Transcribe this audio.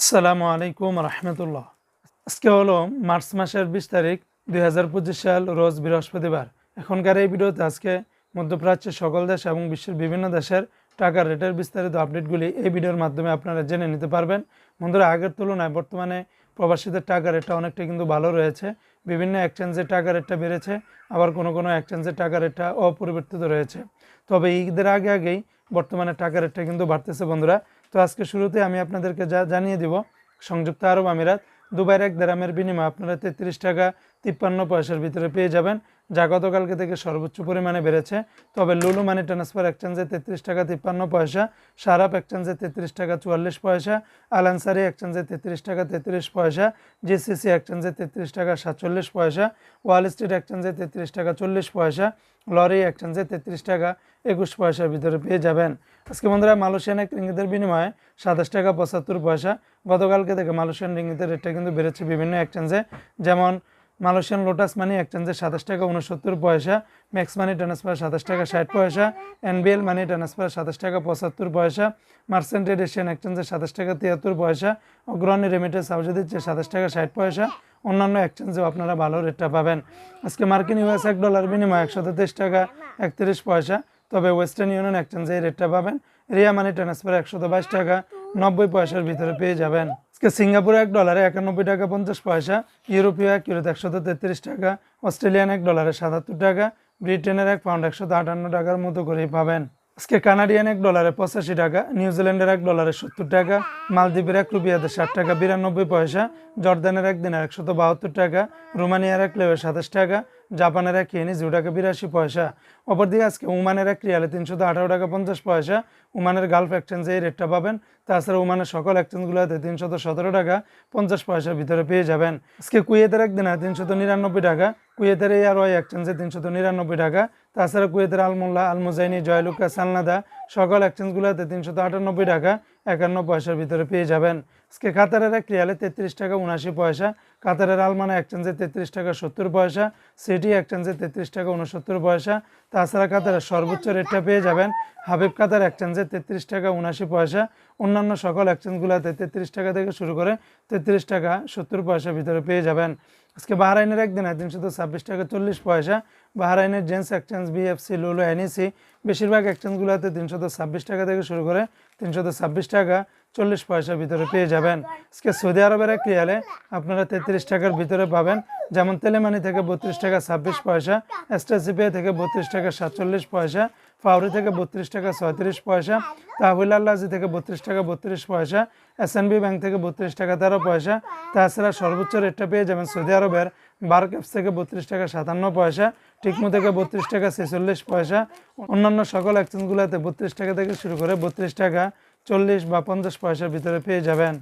আসসালামু আলাইকুম রহমতুল্লাহ। আজকে হলো মার্চ মাসের বিশ তারিখ, দুই হাজার পঁচিশ সাল, রোজ বৃহস্পতিবার। এখনকার এই ভিডিওতে আজকে মধ্যপ্রাচ্যের সকল দেশ এবং বিশ্বের বিভিন্ন দেশের টাকার রেটের বিস্তারিত আপডেটগুলি এই ভিডিওর মাধ্যমে আপনারা জেনে নিতে পারবেন। বন্ধুরা, আগের তুলনায় বর্তমানে প্রবাসীদের টাকা রেটটা অনেকটা কিন্তু ভালো রয়েছে। বিভিন্ন এক্সচেঞ্জের টাকা রেটটা বেড়েছে, আবার কোনো কোনো এক্সচেঞ্জের টাকা রেটটা অপরিবর্তিত রয়েছে। তবে ঈদের আগে আগেই বর্তমানে টাকা রেটটা কিন্তু বাড়তেছে বন্ধুরা। তো আজকে শুরুতে আমি আপনাদেরকে যা জানিয়ে দিব সংযুক্ত আরব আমিরাত, দুবাইয়ের এক দেরামের বিনিময়ে আপনারা তেত্রিশ টাকা তিপ্পান্ন পয়সার ভিতরে পেয়ে যাবেন, যা গতকালকে থেকে সর্বোচ্চ পরিমাণে বেড়েছে। তবে লুলু মানি ট্রান্সফার এক্সচেঞ্জে তেত্রিশ টাকা তিপ্পান্ন পয়সা সারাপ এক্সচেঞ্জে তেত্রিশ টাকা চুয়াল্লিশ পয়সা, আলানসারি এক্সচেঞ্জে তেত্রিশ টাকা তেত্রিশ পয়সা, জিসিসি এক্সচেঞ্জে তেত্রিশ টাকা সাতচল্লিশ পয়সা, ওয়াল স্ট্রিট এক্সচেঞ্জে তেত্রিশ টাকা চল্লিশ পয়সা, লরি এক্সচেঞ্জে তেত্রিশ টাকা একুশ পয়সার ভিতরে পেয়ে যাবেন। আজকে বন্ধুরা, মালয়েশিয়ান এক রিঙ্গিতের বিনিময়ে সাতাশ টাকা পঁচাত্তর পয়সা। গতকালকে থেকে মালয়েশিয়ান রিঙ্গিতের রেটটা কিন্তু বেড়েছে বিভিন্ন এক্সচেঞ্জে, যেমন মালয়েশিয়ান লোটাস মানি এক্সচেঞ্জে সাতাশ টাকা উনসত্তর পয়সা ম্যাক্স মানি ট্রান্সফার সাতাশ টাকা ষাট পয়সা এনবিএল মানি ট্রান্সফার সাতাশ টাকা পঁচাত্তর পয়সা মার্সেন্টেড এশিয়ান এক্সচেঞ্জে সাতাশ টাকা তিয়াত্তর পয়সা অগ্রণী রেমিটেন্স হাউসে দিচ্ছে সাতাশ টাকা ষাট পয়সা, অন্যান্য এক্সচেঞ্জেও আপনারা ভালো রেটটা পাবেন। আজকে মার্কিন ইউএস এক ডলার বিনিময় একশো তেইশ টাকা একত্রিশ পয়সা, তবে ওয়েস্টার্ন ইউনিয়ন এক্সচেঞ্জে এই রেটটা পাবেন। রিয়া মানি ট্রান্সফার একশো বাইশ টাকা, নব্বই পয়সার ভিতরে পেয়ে যাবেন। আজকে সিঙ্গাপুরে এক ডলারে একানব্বই টাকা পঞ্চাশ পয়সা, ইউরোপীয় এক ইউরোতে একশত তেত্রিশ টাকা, অস্ট্রেলিয়ান এক ডলারে সাতাত্তর টাকা, ব্রিটেনের এক পাউন্ড একশত আটান্ন টাকার মতো করেই পাবেন। আজকে কানাডিয়ান এক ডলারে পঁচাশি টাকা নিউজিল্যান্ডের এক ডলারে সত্তর টাকা, মালদ্বীপের এক রুপিয়াতে ষাট টাকা, বিরানব্বই পয়সা, জর্দানের এক দিনের একশত বাহাত্তর টাকা, রোমানিয়ার এক লেবে সাতাশ টাকা, জাপানের এক ইয়েনি জিরো টাকা বিরাশি পয়সা। অপরদিকে আজকে উমানের এক রিয়ালে তিনশত আঠারো টাকা পঞ্চাশ পয়সা উমানের গালফ এক্সচেঞ্জে এই রেটটা পাবেন। তাছাড়া উমানের সকল এক্সচেঞ্জগুলোতে তিনশত সতেরো টাকা, পঞ্চাশ পয়সার ভিতরে পেয়ে যাবেন। আজকে কুয়েতের এক দিনে তিনশত নিরানব্বই টাকা, কুয়েতের এই আর ওয়াই এক্সচেঞ্জে তিনশত নিরানব্বই টাকা তাছাড়া কুয়েতের আলমোল্লা, আলমুজাইনি, জয়লুকা, সালনাদা সকল এক্সচেঞ্জগুলোতে তিনশত আটানব্বই টাকা একান্ন পয়সার ভিতরে পেয়ে যাবেন। আজকে কাতারের এক রিয়ালে তেত্রিশ টাকা উনাশি পয়সা, কাতারের আলমানা এক্সচেঞ্জে তেত্রিশ টাকা সত্তর পয়সা, সিটি এক্সচেঞ্জে তেত্রিশ টাকা উনসত্তর পয়সা। তাছাড়া কাতারের সর্বোচ্চ রেটটা পেয়ে যাবেন হাবিব কাতার এক্সচেঞ্জে তেত্রিশ টাকা উনাশি পয়সা। অন্যান্য সকল এক্সচেঞ্জগুলোতে তেত্রিশ টাকা থেকে শুরু করে তেত্রিশ টাকা সত্তর পয়সার ভিতরে পেয়ে যাবেন। আজকে বাহরাইনের একদিন একদিন শুধু ছাব্বিশ টাকা চল্লিশ পয়সা। বাহরাইনের gents exchange, BFC, Lulu, NEC, বেশিরভাগ এক্সচেঞ্জগুলোতে তিনশত ছাব্বিশ টাকা থেকে শুরু করে তিনশত ছাব্বিশ টাকা। চল্লিশ পয়সার ভিতরে পেয়ে যাবেন। আজকে সৌদি আরবের এক রিয়ালে আপনারা তেত্রিশ টাকার ভিতরে পাবেন। যেমন তেলেমানি থেকে বত্রিশ টাকা ছাব্বিশ পয়সা এসটাসিপিআই থেকে বত্রিশ টাকা সাতচল্লিশ পয়সা, ফাউরি থেকে বত্রিশ টাকা ছয়ত্রিশ পয়সা, তাহবিল আল্লাজি থেকে বত্রিশ টাকা বত্রিশ পয়সা এসএনবি ব্যাংক থেকে বত্রিশ টাকা তেরো পয়সা, তাছাড়া সর্বোচ্চ রেটটা পেয়ে যাবেন সৌদি আরবের বার ক্যাপস থেকে বত্রিশ টাকা সাতান্ন পয়সা, টিকমো থেকে বত্রিশ টাকা ছেচল্লিশ পয়সা, অন্যান্য সকল এক্সচেঞ্জগুলোতে বত্রিশ টাকা থেকে শুরু করে বত্রিশ টাকা চল্লিশ বা পঞ্চাশ পয়সার ভিতরে পেয়ে যাবেন।